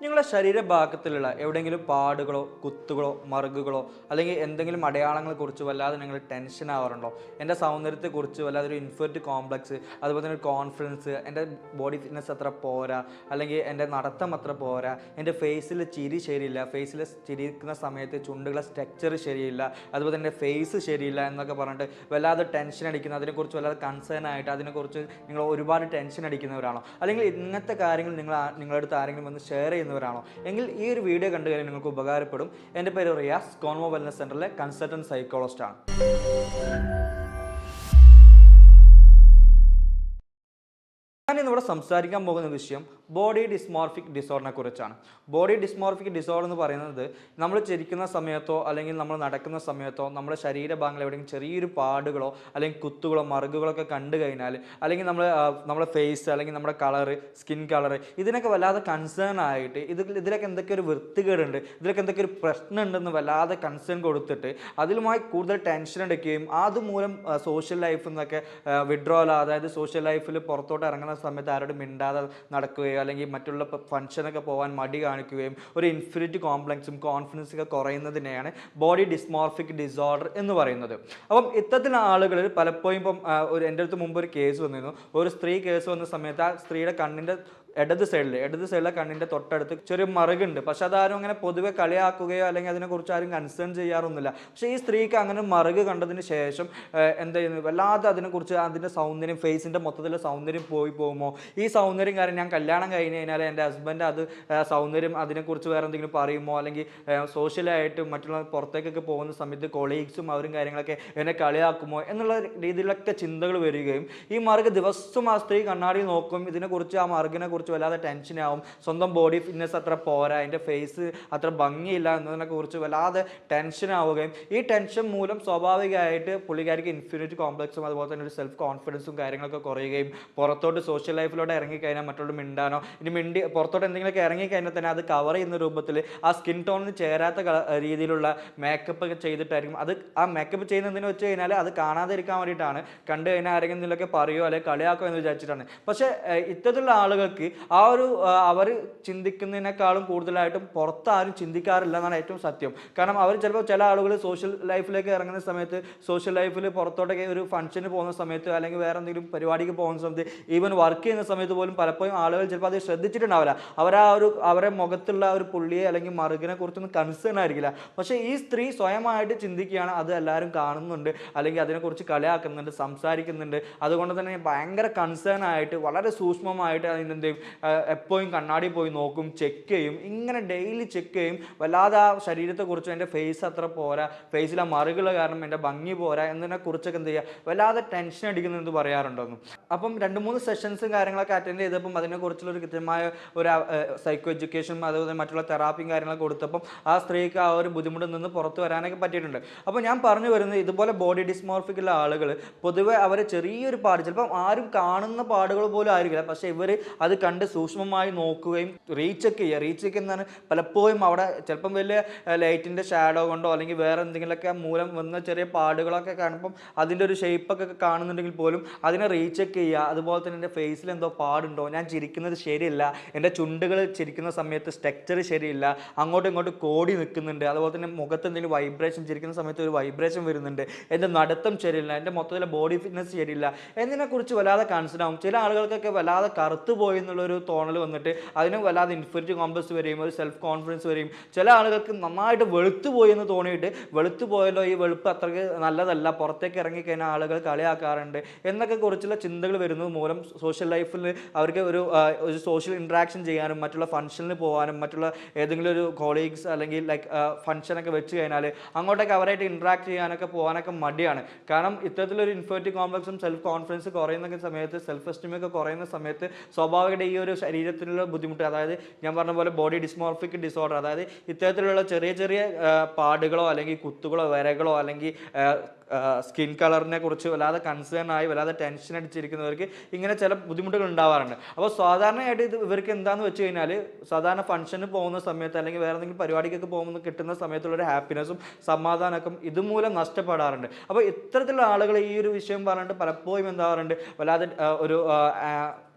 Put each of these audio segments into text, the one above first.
നിങ്ങളുടെ ശരീരഭാഗത്തിലുള്ള എവിടെയെങ്കിലും പാടുകളോ കുത്തുകളോ മറുകുകളോ അല്ലെങ്കിൽ എന്തെങ്കിലും അടയാളങ്ങളെ കുറിച്ച് വല്ലാതെ നിങ്ങൾ ടെൻഷൻ ആവാറുണ്ടോ? എന്റെ സൗന്ദര്യത്തെക്കുറിച്ച് വല്ലാതെ ഒരു ഇൻഫെർട്ട് കോംപ്ലക്സ് അതുപോലെ തന്നെ ഒരു കോൺഫിഡൻസ് എന്റെ ബോഡി ഫിറ്റ്നസ് അത്ര പോരാ അല്ലെങ്കിൽ എന്റെ നടത്തം അത്ര പോരാ എന്റെ ഫേസിൽ ചിരി ശരിയില്ല ഫേസിൽ ചിരിക്കുന്ന സമയത്ത് ചുണ്ടുകളെ സ്ട്രക്ചർ ശരിയില്ല അതുപോലെ തന്നെ ഫേസ് ശരിയില്ല എന്നൊക്കെ പറഞ്ഞിട്ട് വല്ലാതെ ടെൻഷൻ അടിക്കുന്ന അതിനെക്കുറിച്ച് വല്ലാതെ കൺസേൺ ആയിട്ട് അതിനെക്കുറിച്ച് നിങ്ങൾ ഒരുപാട് ടെൻഷൻ അടിക്കുന്നവരാണോ അല്ലെങ്കിൽ ഇങ്ങനത്തെ കാര്യങ്ങൾ നിങ്ങൾ നിങ്ങളുടെ അടുത്ത് ആരെങ്കിലും വന്ന് ഷെയർ ചെയ്യുന്നവരാണോ? എങ്കിൽ ഈ ഒരു വീഡിയോ കണ്ടു കഴിഞ്ഞാൽ നിങ്ങൾക്ക് ഉപകാരപ്പെടും. എന്റെ പേര് റിയാസ് കോൺമോ വെൽനസ് സെന്ററിലെ കൺസൾട്ടന്റ് സൈക്കോളജിസ്റ്റ് ആണ്. ഇന്നിവിടെ സംസാരിക്കാൻ പോകുന്ന വിഷയം ബോഡി ഡിസ്മോർഫിക് ഡിസോർഡിനെ കുറിച്ചാണ്. ബോഡി ഡിസ്മോർഫിക് ഡിസോർഡർ എന്ന് പറയുന്നത് നമ്മൾ ചിരിക്കുന്ന സമയത്തോ അല്ലെങ്കിൽ നമ്മൾ നടക്കുന്ന സമയത്തോ നമ്മുടെ ശരീരഭാഗങ്ങളിൽ എവിടെയെങ്കിലും ചെറിയൊരു പാടുകളോ അല്ലെങ്കിൽ കുത്തുകളോ മറുകുകളോ ഒക്കെ കണ്ടു കഴിഞ്ഞാൽ അല്ലെങ്കിൽ നമ്മൾ നമ്മുടെ ഫേസ് അല്ലെങ്കിൽ നമ്മുടെ കളറ് സ്കിൻ കളറ് ഇതിനൊക്കെ വല്ലാതെ കൺസേൺ ആയിട്ട് ഇത് ഇതിലൊക്കെ എന്തൊക്കെ ഒരു വൃത്തികേടുണ്ട് ഇതിലൊക്കെ എന്തൊക്കെ ഒരു പ്രശ്നം ഉണ്ടെന്ന് വല്ലാതെ കൺസേൺ കൊടുത്തിട്ട് അതിലുമായി കൂടുതൽ ടെൻഷൻ എടുക്കുകയും അതുമൂലം സോഷ്യൽ ലൈഫിൽ നിന്നൊക്കെ വിഡ്രോൽ അതായത് സോഷ്യൽ ലൈഫിൽ പുറത്തോട്ട് ഇറങ്ങുന്ന സമയത്ത് ആരോടും മിണ്ടാതെ നടക്കുകയോ അല്ലെങ്കിൽ മറ്റുള്ള ഫംഗ്ഷനൊക്കെ പോകാൻ മടി കാണിക്കുകയും ഒരു ഇൻഫിനിറ്റി കോംപ്ലക്സും കോൺഫിഡൻസും ഒക്കെ കുറയുന്നതിനെയാണ് ബോഡി ഡിസ്മോർഫിക് ഡിസോർഡർ എന്ന് പറയുന്നത്. അപ്പം ഇത്തരത്തിൽ ആളുകളിൽ പലപ്പോഴും ഇപ്പം ഒരു എന്റെ അടുത്ത് മുമ്പ് ഒരു കേസ് വന്നിരുന്നു. ഒരു സ്ത്രീ കേസ് വന്ന സമയത്ത് ആ സ്ത്രീയുടെ കണ്ണിന്റെ ഇടത് സൈഡിൽ ഇടത് സൈഡിലെ കണ്ണിന്റെ തൊട്ടടുത്ത് ചെറിയ മറുകുണ്ട്. പക്ഷെ അതാരും അങ്ങനെ പൊതുവെ കളിയാക്കുകയോ അല്ലെങ്കിൽ അതിനെക്കുറിച്ച് ആരും കൺസേൺ ചെയ്യാറൊന്നുമില്ല. പക്ഷെ ഈ സ്ത്രീക്ക് അങ്ങനെ മറുക് കണ്ടതിന് ശേഷം എന്താ ചെയ്യുന്നത് വല്ലാതെ അതിനെക്കുറിച്ച് അതിന്റെ സൗന്ദര്യം ഫേസിന്റെ മൊത്തത്തിലെ സൗന്ദര്യം പോയി പോകുമോ? ഈ സൗന്ദര്യം കാരണം ഞാൻ കല്യാണം കഴിഞ്ഞ് കഴിഞ്ഞാൽ എന്റെ ഹസ്ബൻഡ് അത് സൗന്ദര്യം അതിനെക്കുറിച്ച് വേറെ എന്തെങ്കിലും പറയുമോ? അല്ലെങ്കിൽ സോഷ്യലായിട്ട് മറ്റുള്ള പുറത്തേക്കൊക്കെ പോകുന്ന സമയത്ത് കൊളീഗ്സും അവരും കാര്യങ്ങളൊക്കെ എന്നെ കളിയാക്കുമോ? എന്നുള്ള രീതിയിലൊക്കെ ചിന്തകൾ വരികയും ഈ മാർഗ് ദിവസം ആ സ്ത്രീ കണ്ണാടി നോക്കും. ഇതിനെക്കുറിച്ച് ആ മാർഗിനെ കുറിച്ച് വല്ലാതെ ടെൻഷനാവും സ്വന്തം ബോഡി ഫിറ്റ്നസ് അത്ര പോരാ. എന്റെ ഫേസ് അത്ര ഭംഗിയില്ല എന്നതിനെ കുറിച്ച് വല്ലാതെ ടെൻഷനാവുകയും ഈ ടെൻഷൻ മൂലം സ്വാഭാവികമായിട്ട് പുള്ളിക്കാരിക്ക് ഇൻഫിനിറ്റി കോംപ്ലക്സും അതുപോലെ തന്നെ ഒരു സെൽഫ് കോൺഫിഡൻസും കാര്യങ്ങളൊക്കെ കുറയുകയും പുറത്തോട്ട് സോഷ്യൽ ലൈഫിലോട്ട് ഇറങ്ങിക്കഴിഞ്ഞാൽ മറ്റുള്ള മിണ്ടാനോ ഇനി മിണ്ടി പുറത്തോട്ട് എന്തെങ്കിലുമൊക്കെ ഇറങ്ങിക്കഴിഞ്ഞാൽ തന്നെ അത് കവർ ചെയ്യുന്ന രൂപത്തിൽ ആ സ്കിൻ ടോണിന് ചേരാത്ത രീതിയിലുള്ള മേക്കപ്പ് ഒക്കെ ചെയ്തിട്ടായിരിക്കും. അത് ആ മേക്കപ്പ് ചെയ്യുന്നതിന് വെച്ച് കഴിഞ്ഞാൽ അത് കാണാതിരിക്കാൻ വേണ്ടിയിട്ടാണ്. കണ്ടു കഴിഞ്ഞാൽ ആരെങ്കിലും എന്തെങ്കിലുമൊക്കെ പറയുമോ അല്ലെങ്കിൽ കളിയാക്കോ എന്ന് വിചാരിച്ചിട്ടാണ്. പക്ഷേ ഇത്തരത്തിലുള്ള ആളുകൾക്ക് ആ ഒരു അവർ ചിന്തിക്കുന്നതിനേക്കാളും കൂടുതലായിട്ടും പുറത്ത് ആരും ചിന്തിക്കാറില്ല എന്നാണ് ഏറ്റവും സത്യം. കാരണം അവർ ചിലപ്പോൾ ചില ആളുകൾ സോഷ്യൽ ലൈഫിലേക്ക് ഇറങ്ങുന്ന സമയത്ത് സോഷ്യൽ ലൈഫിൽ പുറത്തോട്ടൊക്കെ ഒരു ഫംഗ്ഷന് പോകുന്ന സമയത്ത് അല്ലെങ്കിൽ വേറെ എന്തെങ്കിലും പരിപാടിക്ക് പോകുന്ന സമയത്ത് ഈവൻ വർക്ക് ചെയ്യുന്ന സമയത്ത് പോലും പലപ്പോഴും ആളുകൾ ചിലപ്പോൾ അത് ശ്രദ്ധിച്ചിട്ടുണ്ടാവില്ല. അവർ ആ ഒരു അവരെ മുഖത്തുള്ള ഒരു പുള്ളിയെ അല്ലെങ്കിൽ മറുകിനെ കുറിച്ചൊന്നും കൺസേൺ ആയിരിക്കില്ല. പക്ഷേ ഈ സ്ത്രീ സ്വയമായിട്ട് ചിന്തിക്കുകയാണ് അത് എല്ലാവരും കാണുന്നുണ്ട് അല്ലെങ്കിൽ അതിനെക്കുറിച്ച് കളിയാക്കുന്നുണ്ട് സംസാരിക്കുന്നുണ്ട്. അതുകൊണ്ട് തന്നെ ഭയങ്കര കൺസേൺ ആയിട്ട് വളരെ സൂക്ഷ്മമായിട്ട് അതിനെന്ത് എപ്പോഴും കണ്ണാടി പോയി നോക്കും ചെക്ക് ചെയ്യും. ഇങ്ങനെ ഡെയിലി ചെക്ക് ചെയ്യും. വല്ലാതെ ആ ശരീരത്തെക്കുറിച്ചും എന്റെ ഫേസ് അത്ര പോരാ. ഫേസിലെ മറുകൾ കാരണം എന്റെ ഭംഗി പോരാ. എന്നതിനെ കുറിച്ചൊക്കെ എന്ത് ചെയ്യുക വല്ലാതെ ടെൻഷൻ അടിക്കുന്നെന്ന് പറയാറുണ്ടെന്നു. അപ്പം രണ്ട് മൂന്ന് സെഷൻസും കാര്യങ്ങളൊക്കെ അറ്റൻഡ് ചെയ്തപ്പം അതിനെക്കുറിച്ചുള്ള ഒരു കൃത്യമായ ഒരു സൈക്കോ എഡ്യൂക്കേഷനും അതുപോലെ മറ്റുള്ള തെറാപ്പിയും കാര്യങ്ങളൊക്കെ കൊടുത്തപ്പം ആ സ്ത്രീക്ക് ആ ഒരു ബുദ്ധിമുട്ടിൽ നിന്ന് പുറത്ത് വരാനൊക്കെ പറ്റിയിട്ടുണ്ട്. അപ്പോൾ ഞാൻ പറഞ്ഞു വരുന്നത് ഇതുപോലെ ബോഡി ഡിസ്മോർഫിക്കുള്ള ആളുകൾ പൊതുവെ അവർ ചെറിയൊരു പാട് ചിലപ്പം ആരും കാണുന്ന പാടുകൾ പോലും ആയിരിക്കില്ല. പക്ഷേ ഇവർ അത് കണ്ട് സൂക്ഷ്മമായി നോക്കുകയും റീചെക്ക് ചെയ്യുക. റീചെക്ക് എന്നാണ് പലപ്പോഴും അവിടെ ചിലപ്പം വലിയ ലൈറ്റിന്റെ ഷാഡോ കൊണ്ടോ അല്ലെങ്കിൽ വേറെ എന്തെങ്കിലുമൊക്കെ മൂലം വന്ന ചെറിയ പാടുകളൊക്കെ കാണുമ്പം അതിന്റെ ഒരു ഷേപ്പൊക്കെ കാണുന്നുണ്ടെങ്കിൽ പോലും അതിനെ റീചെക്ക് ചെയ്യുക. അതുപോലെ തന്നെ എന്റെ ഫേസിൽ എന്തോ പാടുണ്ടോ? ഞാൻ ചിരിക്കുന്നത് ശരിയല്ല. എന്റെ ചുണ്ടുകൾ ചിരിക്കുന്ന സമയത്ത് സ്ട്രക്ചർ ശരിയില്ല. അങ്ങോട്ടും ഇങ്ങോട്ടും കോടി നിൽക്കുന്നുണ്ട്. അതുപോലെ തന്നെ മുഖത്ത് എന്തെങ്കിലും വൈബ്രേഷൻ ചിരിക്കുന്ന സമയത്ത് ഒരു വൈബ്രേഷൻ വരുന്നുണ്ട്. എന്റെ നടത്തം ശരിയില്ല. എന്റെ മൊത്തത്തിലെ ബോഡി ഫിറ്റ്നസ് ശരിയില്ല. എന്നതിനെക്കുറിച്ച് വല്ലാതെ കൺസേൺ ആവും? ചില ആളുകൾക്കൊക്കെ വല്ലാതെ കറുത്തു പോയി എന്നുള്ളൊരു തോന്നൽ വന്നിട്ട് അതിന് വല്ലാതെ ഇൻഫിനിറ്റി കോംപ്ലക്സ് വരെയും ഒരു സെൽഫ് കോൺഫിഡൻസ് വരെയും ചില ആളുകൾക്ക് നന്നായിട്ട് വെളുത്തു പോയി എന്ന് തോന്നിയിട്ട് വെളുത്തു പോയല്ലോ ഈ വെളുപ്പ് അത്രയ്ക്ക് നല്ലതല്ല പുറത്തേക്ക് ഇറങ്ങിക്കഴിഞ്ഞാൽ ആളുകൾ കളിയാക്കാറുണ്ട് എന്നൊക്കെ കുറിച്ചുള്ള ചിന്തകൾ വരുന്നത് മൂലം സോഷ്യൽ ലൈഫിൽ അവർക്ക് ഒരു ഒരു സോഷ്യൽ ഇൻട്രാക്ഷൻ ചെയ്യാനും മറ്റുള്ള ഫംഗ്ഷനിൽ പോകാനും മറ്റുള്ള ഏതെങ്കിലും ഒരു കോളീഗ്സ് അല്ലെങ്കിൽ ലൈക്ക് ഫംഗ്ഷനൊക്കെ വെച്ച് കഴിഞ്ഞാൽ അങ്ങോട്ടൊക്കെ അവരായിട്ട് ഇൻട്രാക്ട് ചെയ്യാനൊക്കെ പോകാനൊക്കെ മടിയാണ്. കാരണം ഇത്തരത്തിലൊരു ഇൻഫേർട്ടി കോംപ്ലക്സും സെൽഫ് കോൺഫിഡൻസ് കുറയുന്ന സമയത്ത് സെൽഫ് എസ്റ്റീമൊക്കെ കുറയുന്ന സമയത്ത് സ്വാഭാവികമായിട്ട് ഒരു ശരീരത്തിലുള്ള ബുദ്ധിമുട്ട് അതായത് ഞാൻ പറഞ്ഞ പോലെ ബോഡി ഡിസ്മോർഫിക് ഡിസോർഡർ അതായത് ഇത്തരത്തിലുള്ള ചെറിയ ചെറിയ പാടുകളോ അല്ലെങ്കിൽ കുത്തുകളോ വരകളോ അല്ലെങ്കിൽ സ്കിൻ കളറിനെ കുറിച്ച് വല്ലാതെ കൺസേൺ ആയി വല്ലാതെ ടെൻഷൻ അടിച്ചിരിക്കുന്നവർക്ക് ഇങ്ങനെ ചില ബുദ്ധിമുട്ടുകൾ ഉണ്ടാവാറുണ്ട്. അപ്പോൾ സാധാരണയായിട്ട് ഇത് ഇവർക്ക് എന്താണെന്ന് വെച്ച് കഴിഞ്ഞാൽ സാധാരണ ഫംഗ്ഷന് പോകുന്ന സമയത്ത് അല്ലെങ്കിൽ വേറെ എന്തെങ്കിലും പരിപാടിക്കൊക്കെ പോകുമ്പോൾ കിട്ടുന്ന സമയത്തുള്ള ഒരു ഹാപ്പിനെസ്സും സമാധാനമൊക്കെ ഇതുമൂലം നഷ്ടപ്പെടാറുണ്ട്. അപ്പോൾ ഇത്തരത്തിലുള്ള ആളുകൾ ഈ ഒരു വിഷയം പറഞ്ഞിട്ട് പലപ്പോഴും എന്താവാറുണ്ട് വല്ലാതെ ഒരു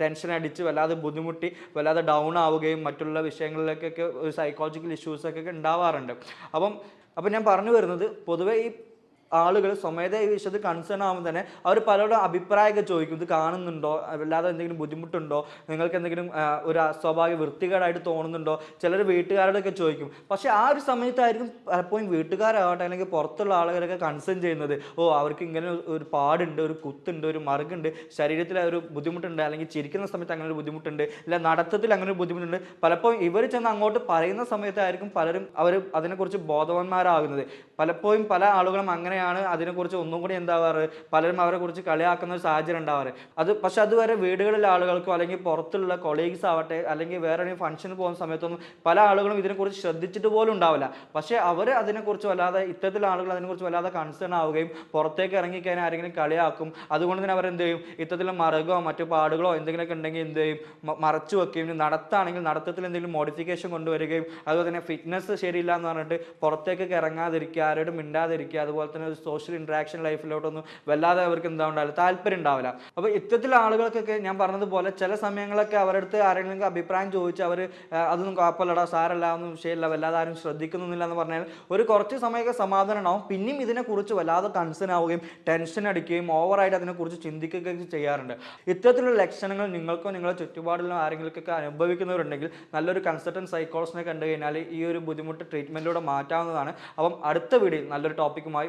ടെൻഷൻ അടിച്ച് വല്ലാതെ ബുദ്ധിമുട്ടി വല്ലാതെ ഡൗൺ ആവുകയും മറ്റുള്ള വിഷയങ്ങളിലേക്കൊക്കെ ഒരു സൈക്കോളജിക്കൽ ഇഷ്യൂസൊക്കെ ഉണ്ടാവാറുണ്ട്. അപ്പം അപ്പം ഞാൻ പറഞ്ഞു വരുന്നത് പൊതുവേ ഈ ആളുകൾ സ്വമേധയ വിഷയത്തിൽ കൺസേൺ ആകുമ്പോൾ തന്നെ അവർ പലരുടെ അഭിപ്രായമൊക്കെ ചോദിക്കും. ഇത് കാണുന്നുണ്ടോ? അല്ലാതെ എന്തെങ്കിലും ബുദ്ധിമുട്ടുണ്ടോ? നിങ്ങൾക്ക് എന്തെങ്കിലും ഒരു സ്വാഭാവിക വൃത്തികേടായിട്ട് തോന്നുന്നുണ്ടോ? ചിലർ വീട്ടുകാരോടൊക്കെ ചോദിക്കും. പക്ഷേ ആ ഒരു സമയത്തായിരിക്കും പലപ്പോഴും വീട്ടുകാരാവട്ടെ അല്ലെങ്കിൽ പുറത്തുള്ള ആളുകളൊക്കെ കൺസേൺ ചെയ്യുന്നത്. ഓ അവർക്ക് ഇങ്ങനെ ഒരു പാടുണ്ട് ഒരു കുത്തുണ്ട് ഒരു മറുകുണ്ട്. ശരീരത്തിൽ ഒരു ബുദ്ധിമുട്ടുണ്ട് അല്ലെങ്കിൽ ചിരിക്കുന്ന സമയത്ത് അങ്ങനെ ഒരു ബുദ്ധിമുട്ടുണ്ട് ഇല്ല നടത്തത്തിൽ അങ്ങനെ ഒരു ബുദ്ധിമുട്ടുണ്ട്. പലപ്പോഴും ഇവർ ചെന്ന് അങ്ങോട്ട് പറയുന്ന സമയത്തായിരിക്കും പലരും അവർ അതിനെക്കുറിച്ച് ബോധവാന്മാരാകുന്നത്. പലപ്പോഴും പല ആളുകളും അങ്ങനെയാണ് അതിനെക്കുറിച്ച് ഒന്നും കൂടി എന്താവാറ്? പലരും അവരെ കുറിച്ച് കളിയാക്കുന്ന ഒരു സാഹചര്യം ഉണ്ടാവാറ്. അത് പക്ഷെ അതുവരെ വീടുകളിലെ ആളുകൾക്കോ അല്ലെങ്കിൽ പുറത്തുള്ള കൊളീഗ്സ് ആവട്ടെ അല്ലെങ്കിൽ വേറെ ഏതെങ്കിലും ഫംഗ്ഷന് പോകുന്ന സമയത്തൊന്നും പല ആളുകളും ഇതിനെക്കുറിച്ച് ശ്രദ്ധിച്ചിട്ട് പോലും ഉണ്ടാവില്ല. പക്ഷേ അവർ അതിനെക്കുറിച്ച് വല്ലാതെ ഇത്തരത്തിലുള്ള ആളുകൾ അതിനെക്കുറിച്ച് വല്ലാതെ കൺസേൺ ആവുകയും പുറത്തേക്ക് ഇറങ്ങിക്കഴിഞ്ഞാൽ ആരെങ്കിലും കളിയാക്കും. അതുകൊണ്ട് തന്നെ അവരെന്ത് ചെയ്യും? ഇത്തരത്തിലുള്ള മറുകോ മറ്റു പാടുകളോ എന്തെങ്കിലുമൊക്കെ ഉണ്ടെങ്കിൽ എന്ത് ചെയ്യും? മറച്ചു വെക്കുകയും നടത്താണെങ്കിൽ നടത്തത്തിൽ എന്തെങ്കിലും മോഡിഫിക്കേഷൻ കൊണ്ടുവരികയും അതുപോലെ തന്നെ ഫിറ്റ്നസ് ശരിയില്ല എന്ന് പറഞ്ഞിട്ട് പുറത്തേക്ക് ഇറങ്ങാതിരിക്കുക ആരോടും മിണ്ടാതിരിക്കുക അതുപോലെ തന്നെ ഒരു സോഷ്യൽ ഇൻട്രാക്ഷൻ ലൈഫിലോട്ടൊന്നും വല്ലാതെ അവർക്ക് എന്താ ഉണ്ടാവില്ല താല്പര്യം ഉണ്ടാവില്ല. അപ്പോൾ ഇത്തരത്തിൽ ആളുകൾക്കൊക്കെ ഞാൻ പറഞ്ഞതുപോലെ ചില സമയങ്ങളൊക്കെ അവരുടെ അടുത്ത് ആരെങ്കിലും അഭിപ്രായം ചോദിച്ച് അവർ അതൊന്നും കുഴപ്പമില്ലടാ സാരല്ല ഒന്നും വിഷയമില്ല വല്ലാതെ ആരും ശ്രദ്ധിക്കുന്നില്ല എന്ന് പറഞ്ഞാൽ ഒരു കുറച്ച് സമയമൊക്കെ സമാധാനം ഉണ്ടാവും. പിന്നെയും ഇതിനെക്കുറിച്ച് വല്ലാതെ കൺസേൺ ആവുകയും ടെൻഷൻ അടിക്കുകയും ഓവറായിട്ട് അതിനെക്കുറിച്ച് ചിന്തിക്കുകയൊക്കെ ചെയ്യാറുണ്ട്. ഇത്തരത്തിലുള്ള ലക്ഷണങ്ങൾ നിങ്ങൾക്കോ നിങ്ങളുടെ ചുറ്റുപാടിലോ ആരെങ്കിലുമൊക്കെ അനുഭവിക്കുന്നവരുണ്ടെങ്കിൽ നല്ലൊരു കൺസൾട്ടന്റ് സൈക്കോളജിനെ കണ്ടു കഴിഞ്ഞാൽ ഈ ഒരു ബുദ്ധിമുട്ട് ട്രീറ്റ്മെന്റിലൂടെ മാറ്റാവുന്നതാണ്. അപ്പം അടുത്ത വീഡിയോയിൽ നല്ലൊരു ടോപ്പിക്കുമായി